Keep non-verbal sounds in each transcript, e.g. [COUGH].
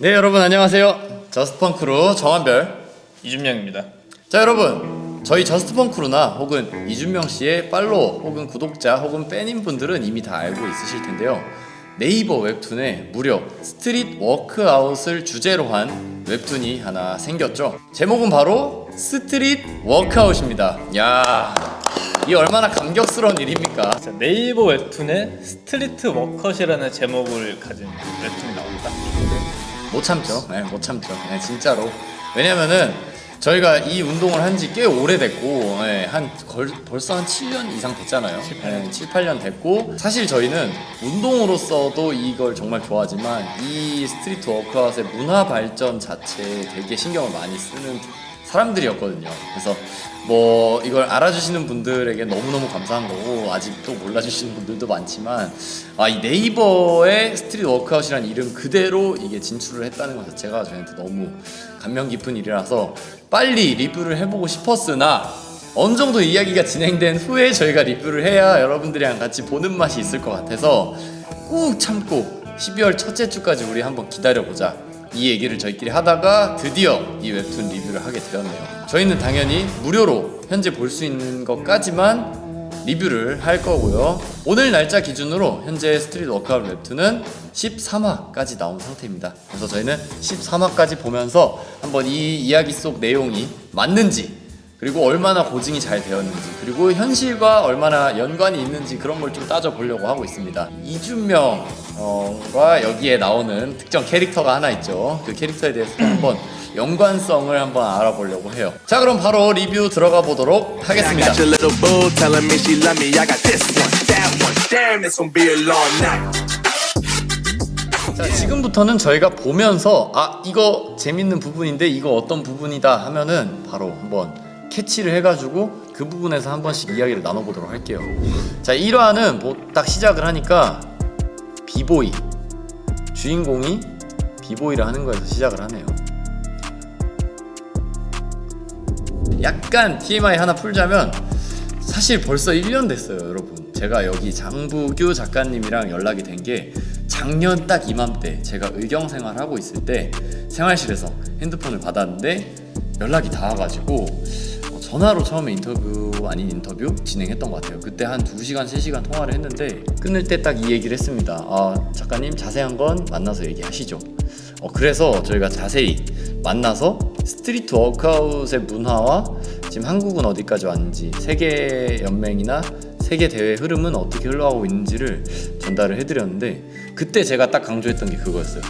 네 여러분 안녕하세요. 저스트펑크루 정한별 이준영입니다. 자 여러분 저희 저스트펑크루나 혹은 이준명 씨의 팔로워 혹은 구독자 혹은 팬인 분들은 이미 다 알고 있으실 텐데요. 네이버 웹툰에 무려 스트릿 워크아웃을 주제로 한 웹툰이 하나 생겼죠. 제목은 바로 스트릿 워크아웃입니다. 야 이 얼마나 감격스러운 일입니까? 자, 네이버 웹툰에 스트리트 워컷이라는 제목을 가진 웹툰이 나옵니다. 못 참죠. 네, 못 참죠. 네, 진짜로. 왜냐면은 저희가 이 운동을 한 지 꽤 오래됐고, 네, 한 걸, 벌써 한 7년 이상 됐잖아요. 7, 8년. 네, 7, 8년 됐고, 사실 저희는 운동으로서도 이걸 정말 좋아하지만 이 스트리트 워크아웃의 문화 발전 자체에 되게 신경을 많이 쓰는 사람들이었거든요. 그래서 뭐 이걸 알아주시는 분들에게 너무너무 감사한 거고 아직도 몰라주시는 분들도 많지만 아 이 네이버의 스트리트 워크아웃이라는 이름 그대로 이게 진출을 했다는 것 자체가 저희한테 너무 감명 깊은 일이라서 빨리 리뷰를 해보고 싶었으나 어느 정도 이야기가 진행된 후에 저희가 리뷰를 해야 여러분들이랑 같이 보는 맛이 있을 것 같아서 꾹 참고 12월 첫째 주까지 우리 한번 기다려보자 이 얘기를 저희끼리 하다가 드디어 이 웹툰 리뷰를 하게 되었네요. 저희는 당연히 무료로 현재 볼 수 있는 것까지만 리뷰를 할 거고요. 오늘 날짜 기준으로 현재 스트릿 워크아웃 웹툰은 13화까지 나온 상태입니다. 그래서 저희는 13화까지 보면서 한번 이 이야기 속 내용이 맞는지 그리고 얼마나 고증이 잘 되었는지 그리고 현실과 얼마나 연관이 있는지 그런 걸 좀 따져보려고 하고 있습니다 이준명 과 여기에 나오는 특정 캐릭터가 하나 있죠. 그 캐릭터에 대해서 한번 연관성을 한번 알아보려고 해요. 자 그럼 바로 리뷰 들어가 보도록 하겠습니다. 자, 지금부터는 저희가 보면서 아 이거 재밌는 부분인데 이거 어떤 부분이다 하면은 바로 한번 캐치를 해가지고 그 부분에서 한 번씩 이야기를 나눠보도록 할게요. 자 1화는 뭐 딱 시작을 하니까 비보이 주인공이 비보이를 하는 거에서 시작을 하네요. 약간 TMI 하나 풀자면 사실 벌써 1년 됐어요, 여러분. 제가 여기 장부규 작가님이랑 연락이 된 게 작년 딱 이맘때 제가 의경 생활하고 있을 때 생활실에서 핸드폰을 받았는데 연락이 닿아가지고 어, 전화로 처음에 인터뷰 아닌 인터뷰 진행했던 것 같아요. 그때 한 2시간, 3시간 통화를 했는데 끊을 때딱 이 얘기를 했습니다. 아, 작가님 자세한 건 만나서 얘기하시죠. 어, 그래서 저희가 자세히 만나서 스트리트 워크아웃의 문화와 지금 한국은 어디까지 왔는지 세계 연맹이나 세계 대회 흐름은 어떻게 흘러가고 있는지를 전달을 해드렸는데 그때 제가 딱 강조했던 게 그거였어요.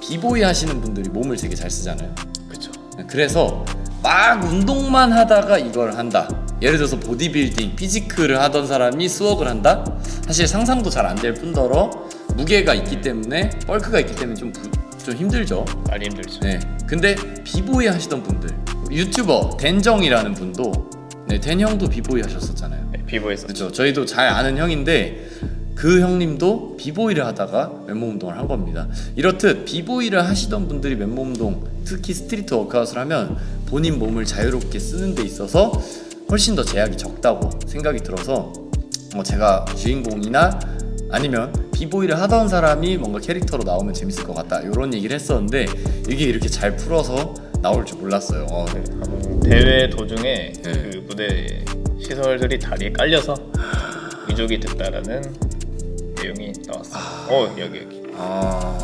비보이 하시는 분들이 몸을 되게 잘 쓰잖아요. 그렇죠. 그래서 막 운동만 하다가 이걸 한다. 예를 들어서 보디빌딩, 피지크를 하던 사람이 수억을 한다? 사실 상상도 잘 안 될 뿐더러 무게가 있기 때문에 뻘크가 있기 때문에 좀, 부- 좀 힘들죠. 많이 힘들죠. 네. 근데 비보이 하시던 분들 유튜버 댄정이라는 분도 네, 댄 형도 비보이 하셨었잖아요. 네, 비보에서 그렇죠. 저희도 잘 아는 형인데 그 형님도 비보이를 하다가 맨몸 운동을 한 겁니다. 이렇듯 비보이를 하시던 분들이 맨몸 운동, 특히 스트리트 워크아웃을 하면 본인 몸을 자유롭게 쓰는 데 있어서 훨씬 더 제약이 적다고 생각이 들어서 뭐 제가 주인공이나 아니면 비보이를 하던 사람이 뭔가 캐릭터로 나오면 재밌을 것 같다 이런 얘기를 했었는데 이게 이렇게 잘 풀어서 나올 줄 몰랐어요. 어, 네. 대회 도중에 네. 그 무대 시설들이 다리에 깔려서 위족이 됐다라는 내용이 나왔어요. 어 여기 여기. 아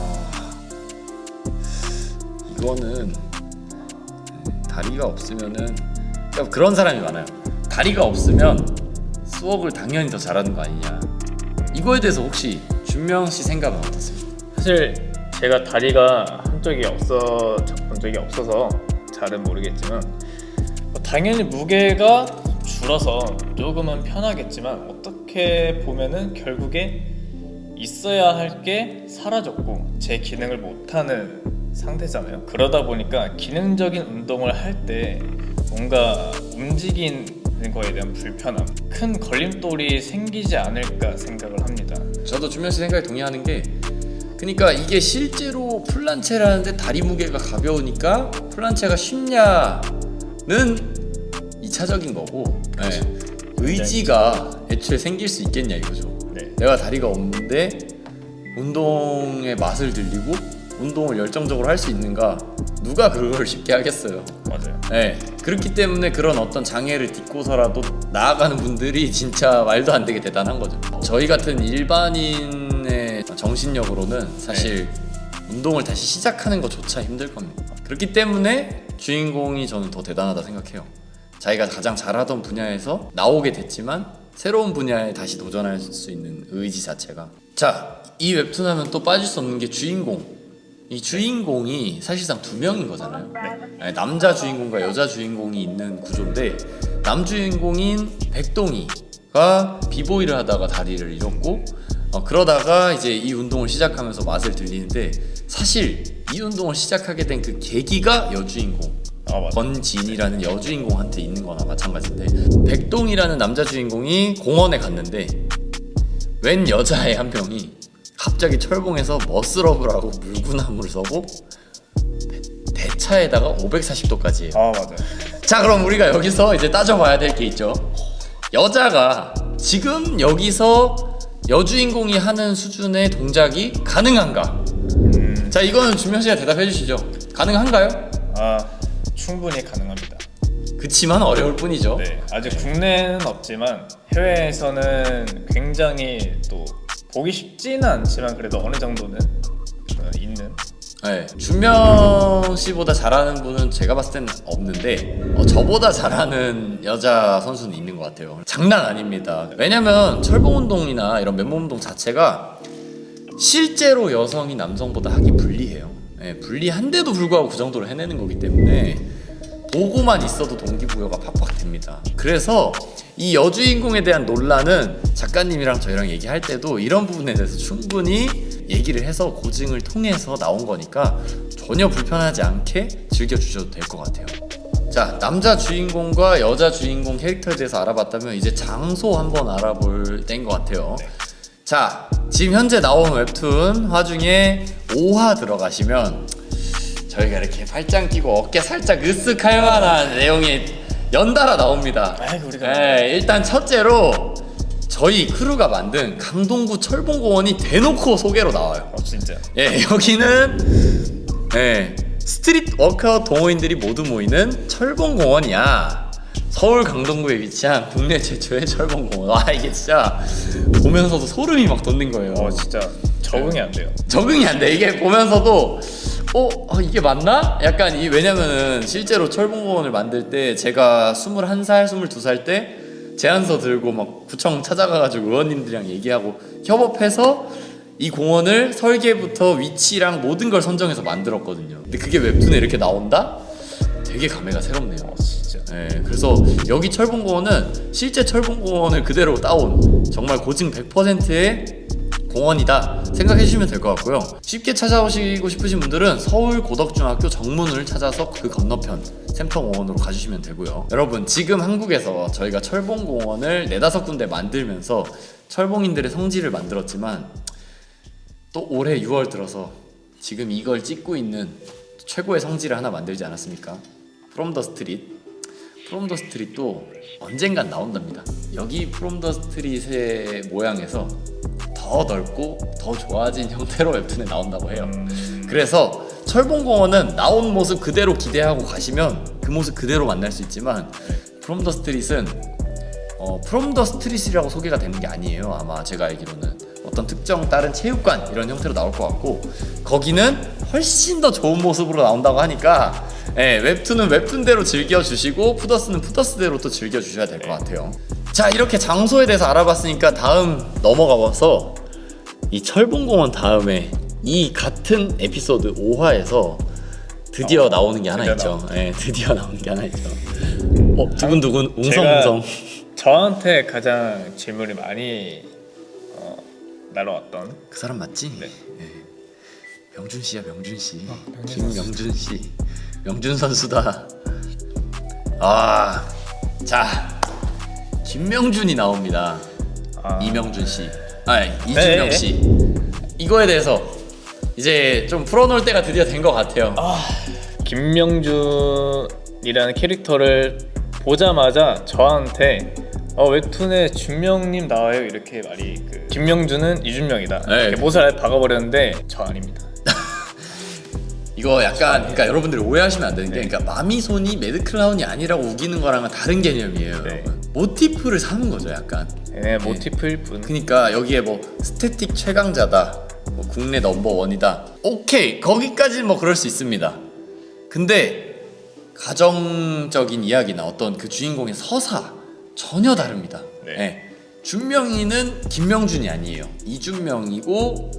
이거는 다리가 없으면은 그러니까 그런 사람이 많아요. 다리가 없으면 수업을 당연히 더 잘하는 거 아니냐. 이거에 대해서 혹시 준명 씨 생각은 어떠세요? 사실 제가 다리가 한쪽이 없어 본 적이 없어서 잘은 모르겠지만 뭐 당연히 무게가 줄어서 조금은 편하겠지만 어떻게 보면은 결국에 있어야 할 게 사라졌고 제 기능을 못하는 상태잖아요. 그러다 보니까 기능적인 운동을 할 때 뭔가 움직이는 거에 대한 불편함, 큰 걸림돌이 생기지 않을까 생각을 합니다. 저도 준명 씨 생각에 동의하는 게 그러니까 이게 실제로 플란체라는데 다리 무게가 가벼우니까 플란체가 쉽냐는 2차적인 거고 네. 의지가 애초에 생길 수 있겠냐 이거죠. 네. 내가 다리가 없는데 운동의 맛을 들리고 운동을 열정적으로 할 수 있는가? 누가 그걸 [LAUGHS] 쉽게 하겠어요. 맞아요. 네, 그렇기 때문에 그런 어떤 장애를 딛고서라도 나아가는 분들이 진짜 말도 안 되게 대단한 거죠. 저희 같은 일반인의 정신력으로는 사실 운동을 다시 시작하는 것조차 힘들 겁니다. 그렇기 때문에 주인공이 저는 더 대단하다 생각해요. 자기가 가장 잘하던 분야에서 나오게 됐지만 새로운 분야에 다시 도전할 수 있는 의지 자체가 자, 이 웹툰 하면 또 빠질 수 없는 게 주인공. 이 주인공이 사실상 두 명인 거잖아요. 네, 남자 주인공과 여자 주인공이 있는 구조인데 남 주인공인 백동이가 비보이를 하다가 다리를 잃었고 어, 그러다가 이제 이 운동을 시작하면서 맛을 들리는데 사실 이 운동을 시작하게 된 그 계기가 여주인공 아. 권진이라는 여주인공한테 있는 거나 마찬가지인데 백동이라는 남자 주인공이 공원에 갔는데 웬 여자애 한 명이 갑자기 철봉에서 머슬업을 고 물구나무를 서고 대- 대차에다가 540도까지 해요 아 맞아요. 자 그럼 우리가 여기서 이제 따져봐야 될 게 있죠 여자가 지금 여기서 여주인공이 하는 수준의 동작이 가능한가 자 이거는 준명 씨가 대답해 주시죠 가능한가요? 아 충분히 가능합니다. 그치만 어려울 뿐이죠 네, 아직 국내는 없지만 해외에서는 굉장히 또 보기 쉽지는 않지만 그래도 어느 정도는 어, 있는 네, 준명 씨보다 잘하는 분은 제가 봤을 때는 없는데 어, 저보다 잘하는 여자 선수는 있는 것 같아요. 장난 아닙니다. 왜냐면 철봉 운동이나 이런 맨몸 운동 자체가 실제로 여성이 남성보다 하기 불리해요. 네, 불리한데도 불구하고 그 정도로 해내는 거기 때문에 보고만 있어도 동기부여가 팍팍 됩니다. 그래서 이 여주인공에 대한 논란은 작가님이랑 저희랑 얘기할 때도 이런 부분에 대해서 충분히 얘기를 해서 고증을 통해서 나온 거니까 전혀 불편하지 않게 즐겨주셔도 될 것 같아요. 자, 남자 주인공과 여자 주인공 캐릭터에 대해서 알아봤다면 이제 장소 한번 알아볼 때인 것 같아요. 자, 지금 현재 나온 웹툰 화중에 5화 들어가시면 저희가 이렇게 팔짱 끼고 어깨 살짝 으쓱할 만한 내용이 연달아 나옵니다. 아이고, 우리가 네, 일단 첫째로 저희 크루가 만든 강동구 철봉공원이 대놓고 소개로 나와요. 어 진짜 예, 여기는 예, 스트릿 워커 동호인들이 모두 모이는 철봉공원이야. 서울 강동구에 위치한 국내 최초의 철봉공원. 와 이게 진짜 보면서도 소름이 막 돋는 거예요. 어 진짜 적응이 안 돼요. 적응이 안 돼. 이게 보면서도 어, 어, 이게 맞나? 약간 이 왜냐면은 실제로 철봉공원을 만들 때 제가 21살, 22살 때 제안서 들고 막 구청 찾아가가지고 의원님들이랑 얘기하고 협업해서 이 공원을 설계부터 위치랑 모든 걸 선정해서 만들었거든요. 근데 그게 웹툰에 이렇게 나온다? 되게 감회가 새롭네요. 어 진짜 네, 그래서 여기 철봉공원은 실제 철봉공원을 그대로 따온 정말 고증 100%의 공원이다 생각해 주시면 될 것 같고요. 쉽게 찾아오시고 싶으신 분들은 서울 고덕중학교 정문을 찾아서 그 건너편 샘터공원으로 가주시면 되고요. 여러분 지금 한국에서 저희가 철봉공원을 네다섯 군데 만들면서 철봉인들의 성지를 만들었지만 또 올해 6월 들어서 지금 이걸 찍고 있는 최고의 성지를 하나 만들지 않았습니까? 프롬 더 스트릿 프롬 더 스트릿도 언젠간 나온답니다. 여기 프롬 더 스트릿의 모양에서 더 넓고 더 좋아진 형태로 웹툰에 나온다고 해요. 그래서 철봉공원은 나온 모습 그대로 기대하고 가시면 그 모습 그대로 만날 수 있지만 프롬 더 스트릿은 어, 프롬 더 스트릿이라고 소개가 되는 게 아니에요. 아마 제가 알기로는 어떤 특정 다른 체육관 이런 형태로 나올 것 같고 거기는 훨씬 더 좋은 모습으로 나온다고 하니까 예, 웹툰은 웹툰대로 즐겨주시고 푸더스는 푸더스대로 또 즐겨주셔야 될 것 같아요. 자 이렇게 장소에 대해서 알아봤으니까 다음 넘어가봐서 이 철봉공원 다음에 이 같은 에피소드 5화에서 드디어 나오는 게 하나 드디어 있죠. 예, 드디어 나오는 게 하나 있죠. 어, 두근두근 웅성웅성. 저한테 가장 질문을 많이 어, 날아왔던 그 사람 맞지? 네. 예. 명준 씨야 명준 씨. 명준 김명준 씨. 명준 선수다. 아, 자 김명준이 나옵니다. 아, 이명준 씨. 아 이준명 네. 씨. 이거에 대해서 이제 좀 풀어놓을 때가 드디어 된 것 같아요. 김명준이라는 캐릭터를 보자마자 저한테 어, 웹툰에 준명님 나와요 이렇게 말이 그 김명준은 이준명이다 네. 이렇게 못을 박아버렸는데 저 아닙니다. 이거 약간 그러니까 여러분들이 오해하시면 안 되는 게 그러니까 마미손이 매드클라운이 아니라고 우기는 거랑은 다른 개념이에요. 네. 여러분. 모티프를 사는 거죠, 약간. 얘네 모티프일 뿐. 그러니까 여기에 뭐 스태틱 최강자다, 뭐 국내 넘버 원이다. 오케이 거기까지는 뭐 그럴 수 있습니다. 근데 가정적인 이야기나 어떤 그 주인공의 서사 전혀 다릅니다. 네. 네. 준명이는 김명준이 아니에요. 이준명이고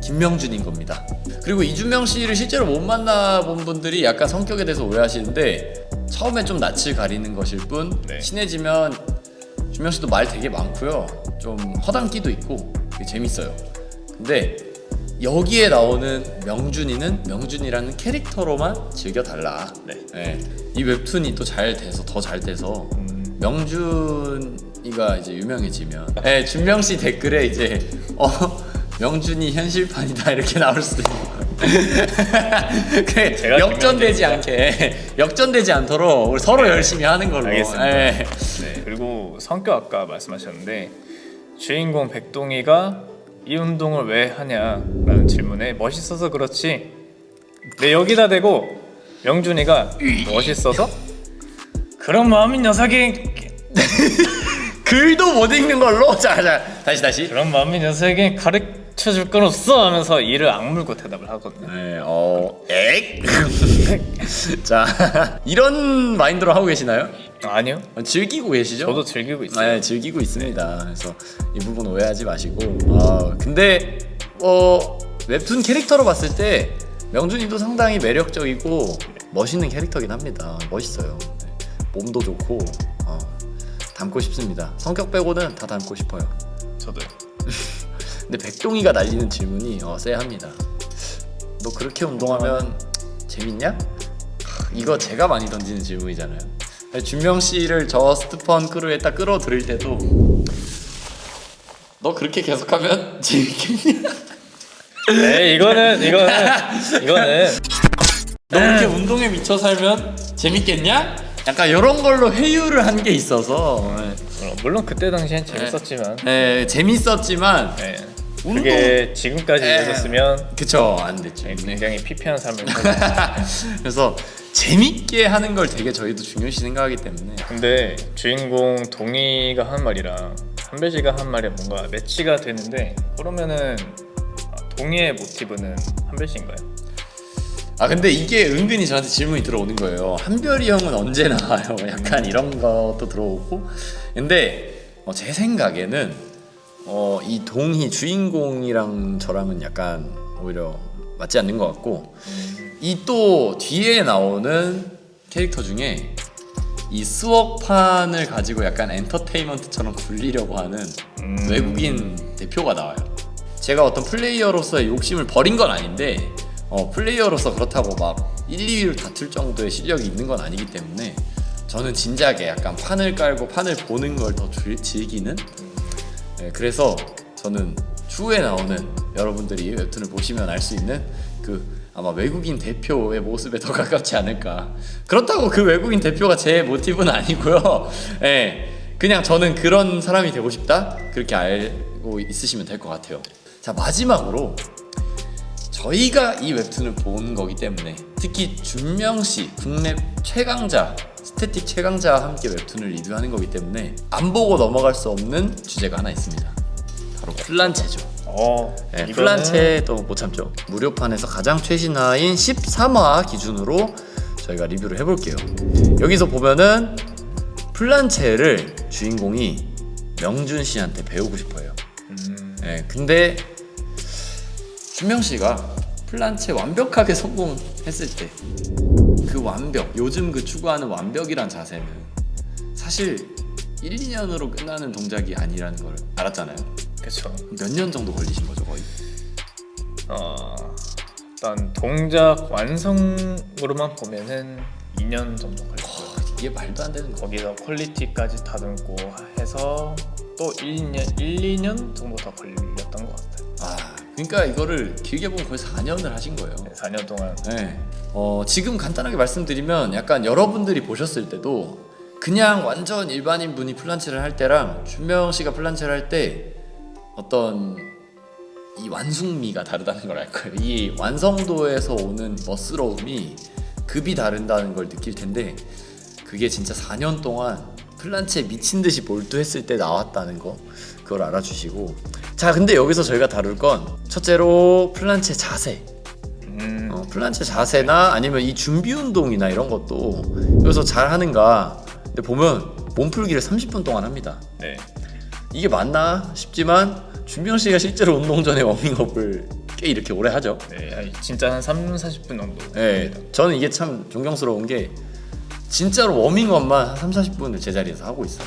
김명준인 겁니다. 그리고 이준명 씨를 실제로 못 만나본 분들이 약간 성격에 대해서 오해하시는데 처음에 좀 낯을 가리는 것일 뿐 네. 친해지면 준명 씨도 말 되게 많고요. 좀 허당끼도 있고 되게 재밌어요. 근데 여기에 나오는 명준이는 명준이라는 캐릭터로만 즐겨 달라. 네. 예. 이 웹툰이 또 잘 돼서 더 잘 돼서 명준이가 이제 유명해지면 예, 준명 씨 댓글에 이제 어 명준이 현실판이다 이렇게 나올 수도 거예요. [LAUGHS] 그 제가 역전되지 않게 역전되지 않도록 우리 서로 열심히 하는 걸로. 알겠습니다. 예. 네. 그리고 성격 아까 말씀하셨는데 주인공 백동이가 이 운동을 왜 하냐라는 질문에 멋있어서 그렇지. 내 여기다 대고 명준이가 멋있어서 그런 마음인 녀석이 [LAUGHS] 글도 못 읽는 걸로. 자, 자, 다시 다시. 그런 마음인 녀석이 가르 쳐줄 건 없어 하면서 이를 악물고 대답을 하거든요. 네, 어, 엑. [LAUGHS] 자, [LAUGHS] 이런 마인드로 하고 계시나요? 아니요. 어, 즐기고 계시죠? 저도 즐기고 있어요. 네, 즐기고 있습니다. 그래서 이 부분 오해하지 마시고. 아, 근데 어 웹툰 캐릭터로 봤을 때 명준이도 상당히 매력적이고 멋있는 캐릭터긴 합니다. 멋있어요. 네. 몸도 좋고 어, 닮고 싶습니다. 성격 빼고는 다 닮고 싶어요. 저도요. [LAUGHS] 근데 백동이가 날리는 질문이 어, 쎄합니다. 너 그렇게 운동하면 재밌냐? 이거 제가 많이 던지는 질문이잖아요. 준명 씨를 저 스트펀 크루에 딱 끌어들일 때도 너 그렇게 계속하면 [LAUGHS] 재밌겠냐? 네, 이거는 이거는 [LAUGHS] 이거는 너 그렇게 운동에 미쳐 살면 재밌겠냐? 약간 이런 걸로 회유를 한 게 있어서 어, 물론 그때 당시엔 재밌었지만 네, 재밌었지만 네. 운동- 그게 지금까지 네. 이어졌으면 그쵸 안 됐죠. 네, 굉장히 피폐한 삶을 [LAUGHS] 살고 그래서 재밌게 하는 걸 되게 저희도 중요시 생각하기 때문에 근데 주인공 동희가 한 말이랑 한별씨가 한 말이 뭔가 매치가 되는데 그러면은 아, 동희의 모티브는 한별씨인가요? 아 근데 이게 은근히 저한테 질문이 들어오는 거예요. 한별이 형은 언제 나와요? [LAUGHS] 약간 이런 것도 들어오고. 근데 어, 제 생각에는 어, 이 동희 주인공이랑 저랑은 약간 오히려 맞지 않는 것 같고 이 또 뒤에 나오는 캐릭터 중에 이 수억판을 가지고 약간 엔터테인먼트처럼 굴리려고 하는 음. 외국인 대표가 나와요. 제가 어떤 플레이어로서의 욕심을 버린 건 아닌데 어, 플레이어로서 그렇다고 막 1, 2위를 다툴 정도의 실력이 있는 건 아니기 때문에 저는 진작에 약간 판을 깔고 판을 보는 걸 더 즐기는 네, 그래서 저는 추후에 나오는 여러분들이 웹툰을 보시면 알 수 있는 그 아마 외국인 대표의 모습에 더 [LAUGHS] 가깝지 않을까. 그렇다고 그 외국인 대표가 제 모티브는 아니고요. 예, [LAUGHS] 그냥 저는 그런 사람이 되고 싶다? 그렇게 알고 있으시면 될 것 같아요. 자 마지막으로 저희가 이 웹툰을 본 거기 때문에 특히 준명 씨 국내 최강자 스태틱 최강자와 함께 웹툰을 리뷰하는 거기 때문에 안 보고 넘어갈 수 없는 주제가 하나 있습니다. 바로 플란체죠. 어, 네, 이거는 플란체도 못 참죠. 무료판에서 가장 최신화인 13화 기준으로 저희가 리뷰를 해볼게요. 여기서 보면은 플란체를 주인공이 명준 씨한테 배우고 싶어요. 음, 네, 근데 준명 씨가 플란체 완벽하게 성공했을 때 그 완벽, 요즘 그 추구하는 완벽이란 자세는 사실 1, 2년으로 끝나는 동작이 아니라는 걸 알았잖아요. 그쵸. 몇년 정도 걸리신 거죠, 거의? 어, 일단 동작 완성으로만 보면은 2년 정도 걸렸고요. 이게 말도 안 되는 거. 거기서 퀄리티까지 다듬고 해서 또 1, 2년, 1, 2년 정도 더 걸렸던 것 같아요. 아, 그러니까 이거를 길게 보면 거의 4년을 하신 거예요. 네, 4년 동안 네. 어, 지금 간단하게 말씀드리면 약간 여러분들이 보셨을 때도 그냥 완전 일반인 분이 플란체를 할 때랑 준명 씨가 플란체를 할 때 어떤 이 완숙미가 다르다는 걸 알 거예요. 이 완성도에서 오는 멋스러움이 급이 다른다는 걸 느낄 텐데 그게 진짜 4년 동안 플란체 미친 듯이 몰두했을 때 나왔다는 거 그걸 알아주시고 자 근데 여기서 저희가 다룰 건 첫째로 플란체 자세 음, 어, 플란체 자세나 아니면 이 준비 운동이나 이런 것도 여기서 잘 하는가 근데 보면 몸풀기를 30분 동안 합니다 네. 이게 맞나 싶지만 준병 씨가 실제로 운동 전에 워밍업을 꽤 이렇게 오래 하죠 네, 한- 진짜 한 3, 40분 정도. 네, 합니다. 저는 이게 참 존경스러운 게 진짜로 워밍업만 한 3, 40분을 제자리에서 하고 있어요.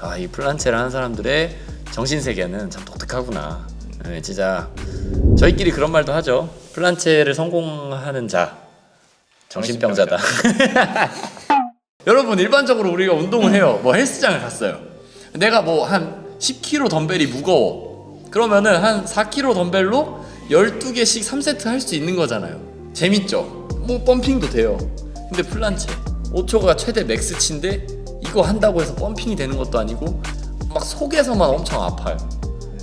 아, 이 플란체를 하는 사람들의 정신 세계는 참 독특하구나. 네, 진짜 저희끼리 그런 말도 하죠. 플란체를 성공하는 자 정신병자다. [LAUGHS] 여러분 일반적으로 우리가 운동을 해요. 뭐 헬스장을 갔어요. 내가 뭐 한 10kg 덤벨이 무거워. 그러면은 한 4kg 덤벨로 12개씩 3세트 할 수 있는 거잖아요. 재밌죠? 뭐 펌핑도 돼요. 근데 플란체 5초가 최대 맥스치인데 이거 한다고 해서 펌핑이 되는 것도 아니고 막 속에서만 엄청 아파요.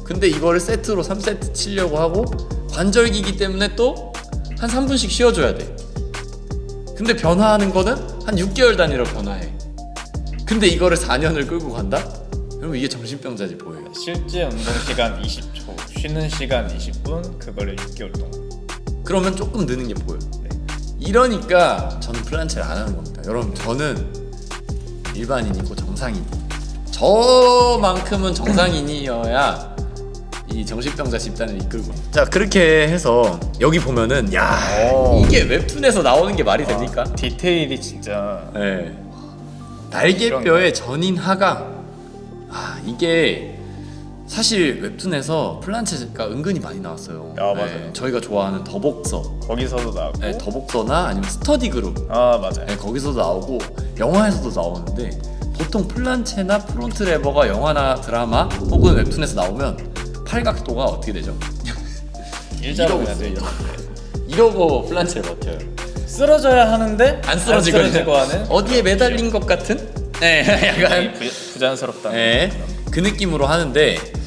근데 이거를 세트로 3세트 치려고 하고 관절기기 때문에 또 한 3분씩 쉬어줘야 돼. 근데 변화하는 거는 한 6개월 단위로 변화해. 근데 이거를 4년을 끌고 간다? 그럼 이게 정신병자지 보여요. 실제 운동 시간 20초, 쉬는 시간 20분, 그거를 6개월 동안. 그러면 조금 느는 게 보여. 네. 이러니까 저는 플란체를 안 하는 겁니다. 여러분 저는 일반인이고 정상인. 저만큼은 정상인이어야 이 정신병자 집단을 이끌고. 자 그렇게 해서 여기 보면은 야 오. 이게 웹툰에서 나오는 게 말이 됩니까? 디테일이 진짜 네. 날개뼈의 전인 하강. 아 이게 사실 웹툰에서 플란체가 은근히 많이 나왔어요. 아, 맞아요. 네, 저희가 좋아하는 더복서, 거기서도 나오고. 네, 더복서나 아니면 스터디 그룹, 아 맞아요. 네, 거기서도 나오고 영화에서도 나오는데 보통 플란체나 프론트 레버가 영화나 드라마 혹은 웹툰에서 나오면 팔각도가 어떻게 되죠? [LAUGHS] 일자로 이러고 해야 돼. 있어요. 이렇게. [LAUGHS] 이러고 플란체를 버텨요. 쓰러져야 하는데 안 쓰러지고, 쓰러지고 하는. 어디에 매달린 것 같은? 네, [LAUGHS] 약간 부, 부자연스럽다. 네, 그 느낌으로 하는데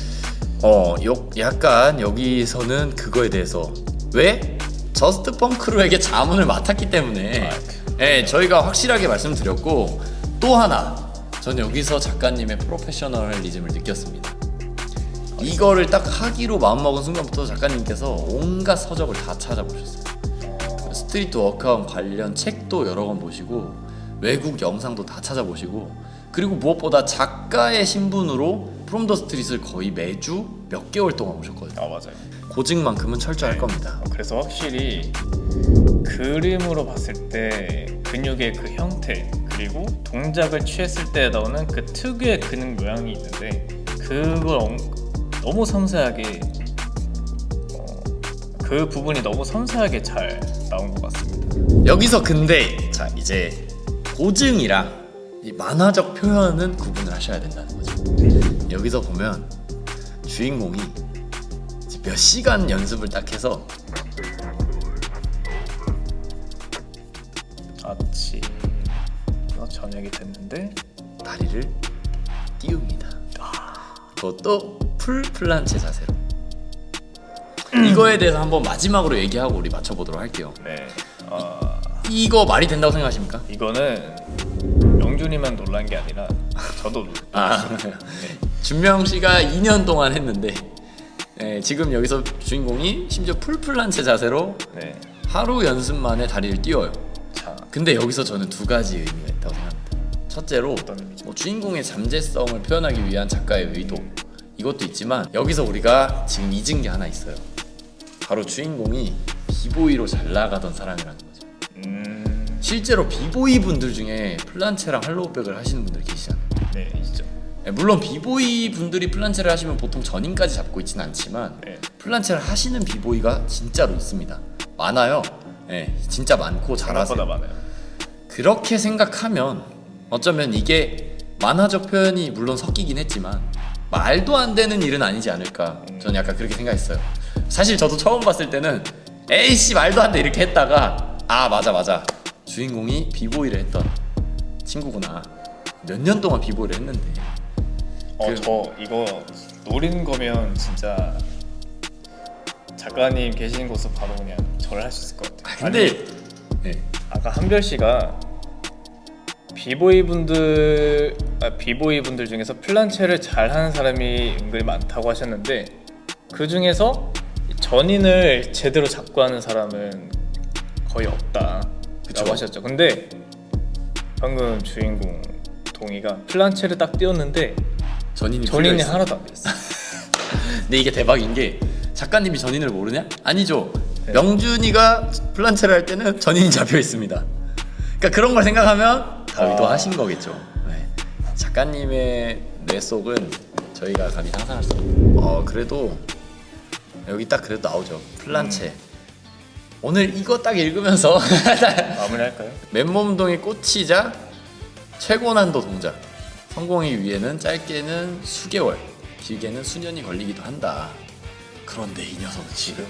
어, 요, 약간 여기서는 그거에 대해서 왜 저스트 펑크루에게 자문을 맡았기 때문에 아, 네, 저희가 확실하게 말씀드렸고 또 하나 전 여기서 작가님의 프로페셔널리즘을 느꼈습니다. 이거를 딱 하기로 마음먹은 순간부터 작가님께서 온갖 서적을 다 찾아보셨어요. 스트리트 워크아웃 관련 책도 여러 권 보시고 외국 영상도 다 찾아보시고 그리고 무엇보다 작가의 신분으로 프롬 더 스트릿을 거의 매주 몇 개월 동안 오셨거든요. 아 맞아요. 고증만큼은 철저할 겁니다. 어, 그래서 확실히 그림으로 봤을 때 근육의 그 형태 그리고 동작을 취했을 때 나오는 그 특유의 근육 모양이 있는데 그걸 엄- 너무 섬세하게 어, 그 부분이 너무 섬세하게 잘 나온 것 같습니다. 여기서 근데 자 이제 고증이랑 이 만화적 표현은 구분을 하셔야 된다는 거죠. 여기서 보면 주인공이 몇 시간 연습을 딱 해서 아침 어, 저녁이 됐는데 다리를 띄웁니다. 그것도 풀 플란체 자세로. 이거에 대해서 한번 마지막으로 얘기하고 우리 맞춰보도록 할게요. 네 어, 이 거 말이 된다고 생각하십니까? 이거는 영준이만 놀란 게 아니라 저도 놀- 아, [LAUGHS] 준명 씨가 2년 동안 했는데 예, 지금 여기서 주인공이 심지어 풀 플란체 자세로 네. 하루 연습 만에 다리를 띄워요. 자 근데 여기서 저는 두 가지 의미가 있다고 생각합니다. 첫째로 어떤 의미죠? 뭐 주인공의 잠재성을 표현하기 위한 작가의 의도 이것도 있지만 여기서 우리가 지금 잊은 게 하나 있어요. 바로 주인공이 비보이로 잘 나가던 사람이라는 거죠. 음, 실제로 비보이 분들 중에 플란체랑 할로우백을 하시는 분들 계시잖아요. 네. 네, 물론 비보이 분들이 플란체를 하시면 보통 전인까지 잡고 있지는 않지만 네. 플란체를 하시는 비보이가 진짜로 있습니다. 많아요. 네, 진짜 많고 잘하세요. 많아요. 그렇게 생각하면 어쩌면 이게 만화적 표현이 물론 섞이긴 했지만 말도 안 되는 일은 아니지 않을까 저는 약간 그렇게 생각했어요 사실 저도 처음 봤을 때는 에이씨 말도 안 돼 이렇게 했다가 아 맞아 맞아 주인공이 비보이를 했던 친구구나 몇 년 동안 비보이를 했는데 어 그- 저 이거 노린 거면 진짜 작가님 계신 곳은 바로 그냥 절을 할 수 있을 것 같아요. 근데 아니, 네. 아까 한별 씨가 비보이 분들 아, 비보이 분들 중에서 플란체를 잘 하는 사람이 은근히 많다고 하셨는데 그 중에서 전인을 제대로 잡고 하는 사람은 거의 없다라고 그쵸. 하셨죠. 근데 방금 주인공 동이가 플란체를 딱 띄웠는데 전인이 전인이 풀려있어. 하나도 안 됐어. [LAUGHS] 근데 이게 대박인 게 작가님이 전인을 모르냐? 아니죠. 네. 명준이가 플란체를 할 때는 전인이 잡혀 있습니다. 그러니까 그런 걸 생각하면 다 아. 의도하신 거겠죠. 네. 작가님의 뇌 속은 저희가 감히 상상할 수 없고. 어 그래도 여기 딱 그래도 나오죠. 플란체. 음. 오늘 이거 딱 읽으면서 [LAUGHS] 마무리할까요? 맨몸동이 꽂히자 최고 난도 동작. 성공하기 위해는 짧게는 수개월, 길게는 수년이 걸리기도 한다. 그런데 이 녀석은 지금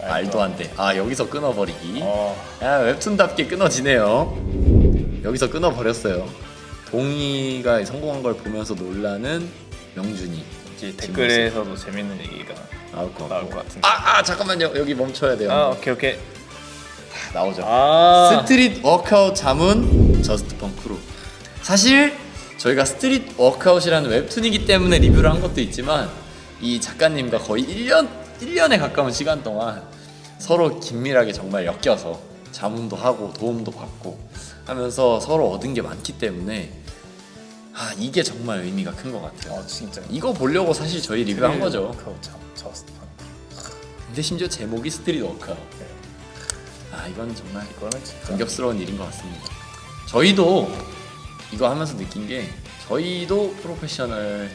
말도 안 돼. 아 여기서 끊어버리기. 어, 야 웹툰답게 끊어지네요. 여기서 끊어버렸어요. 동희가 성공한 걸 보면서 놀라는 명준이 이제 댓글에서도 재밌는 얘기가 나올 것 나올. 것 같은데. 아, 아 잠깐만요. 여기 멈춰야 돼요. 아 오케이 오케이. 나오죠. 아 스트릿 워크아웃 자문 저스트 펑크루 사실 저희가 스트릿 워크아웃이라는 웹툰이기 때문에 리뷰를 한 것도 있지만 이 작가님과 거의 1년 1년에 가까운 시간 동안 서로 긴밀하게 정말 엮여서 자문도 하고 도움도 받고 하면서 서로 얻은 게 많기 때문에 아 이게 정말 의미가 큰 것 같아요. 어, 진짜. 이거 보려고 사실 저희 리뷰한 거죠. 저스트 판. 근데 심지어 제목이 스트릿 워크아웃. 아 이건 정말 이거는 진짜. 감격스러운 일인 것 같습니다. 저희도 이거 하면서 느낀 게 저희도 프로페셔널리즘을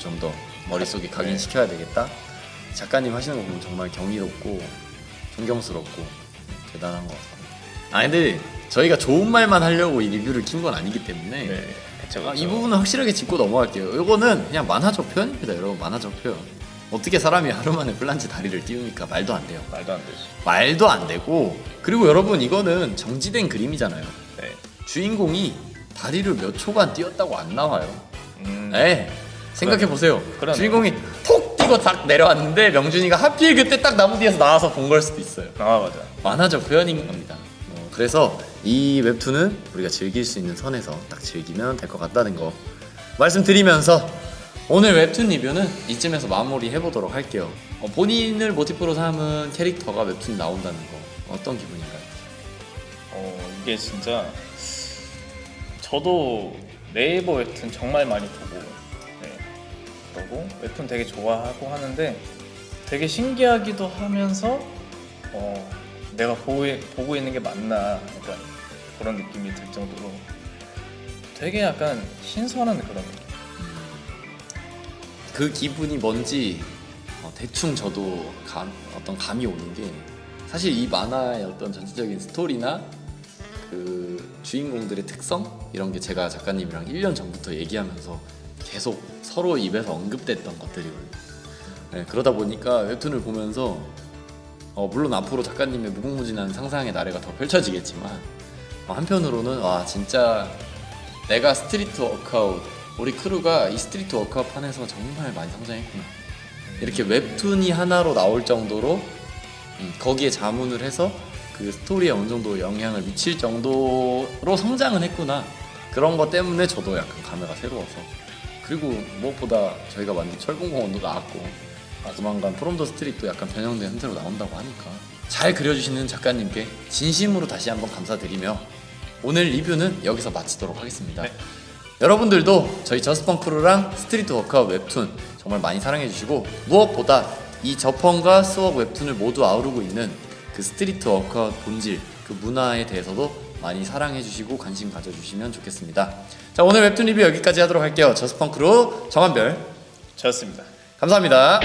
좀 더 머릿속에 각인시켜야 되겠다. 작가님 하시는 거 보면 정말 경이롭고 존경스럽고 대단한 것 같습니다. 아 근데 저희가 좋은 말만 하려고 이 리뷰를 킨 건 아니기 때문에 네. 그쵸, 아. 이 부분은 확실하게 짚고 넘어갈게요. 이거는 그냥 만화적 표현입니다, 여러분. 만화적 표현. 어떻게 사람이 하루 만에 플란치 다리를 띄웁니까? 말도 안 돼요. 말도 안 되지. 말도 안 되고 그리고 여러분 이거는 정지된 그림이잖아요. 네. 주인공이 다리를 몇 초간 뛰었다고 안 나와요. 음. 에 생각해 보세요. 그러네. 주인공이 톡 뛰고 딱 내려왔는데 명준이가 하필 그때 딱 나무 뒤에서 나와서 본 걸 수도 있어요. 아 맞아. 만화적 표현인 겁니다. 어, 그래서 이 웹툰은 우리가 즐길 수 있는 선에서 딱 즐기면 될 것 같다는 거 말씀드리면서 오늘 웹툰 리뷰는 이쯤에서 마무리 해 보도록 할게요. 어, 본인을 모티프로 삼은 캐릭터가 웹툰 나온다는 거 어떤 기분인가요? 어 이게 진짜 저도 네이버 웹툰 정말 많이 보고 네. 그러고 웹툰 되게 좋아하고 하는데 되게 신기하기도 하면서 어 내가 보고, 보고 있는 게 맞나 약간 그런 느낌이 들 정도로 되게 약간 신선한 그런 느낌. 그 기분이 뭔지 어, 대충 저도 감, 어떤 감이 오는 게 사실 이 만화의 어떤 전체적인 스토리나 그 주인공들의 특성 이런 게 제가 작가님이랑 1년 전부터 얘기하면서 계속 서로 입에서 언급됐던 것들이거든요. 네, 그러다 보니까 웹툰을 보면서 어, 물론 앞으로 작가님의 무궁무진한 상상의 나래가 더 펼쳐지겠지만 어, 한편으로는 와 진짜 내가 스트리트 워크아웃 우리 크루가 이 스트리트 워크아웃 판에서 정말 많이 성장했구나 이렇게 웹툰이 하나로 나올 정도로 음, 거기에 자문을 해서 그 스토리에 어느 정도 영향을 미칠 정도로 성장은 했구나 그런 것 때문에 저도 약간 감회가 새로워서 그리고 무엇보다 저희가 만든 철공공 원도 나왔고 아, 조만간 프롬더 스트릿도 약간 변형된 형태로 나온다고 하니까 잘 그려주시는 작가님께 진심으로 다시 한번 감사드리며 오늘 리뷰는 여기서 마치도록 하겠습니다. 네. 여러분들도 저희 저스펑크루랑 스트리트 워크아웃 웹툰 정말 많이 사랑해주시고 무엇보다 이 저펑과 스웍 웹툰을 모두 아우르고 있는 그 스트리트 워크아웃 본질 그 문화에 대해서도 많이 사랑해주시고 관심 가져주시면 좋겠습니다. 자 오늘 웹툰 리뷰 여기까지 하도록 할게요. 저스펑크루 정한별 저였습니다. 감사합니다.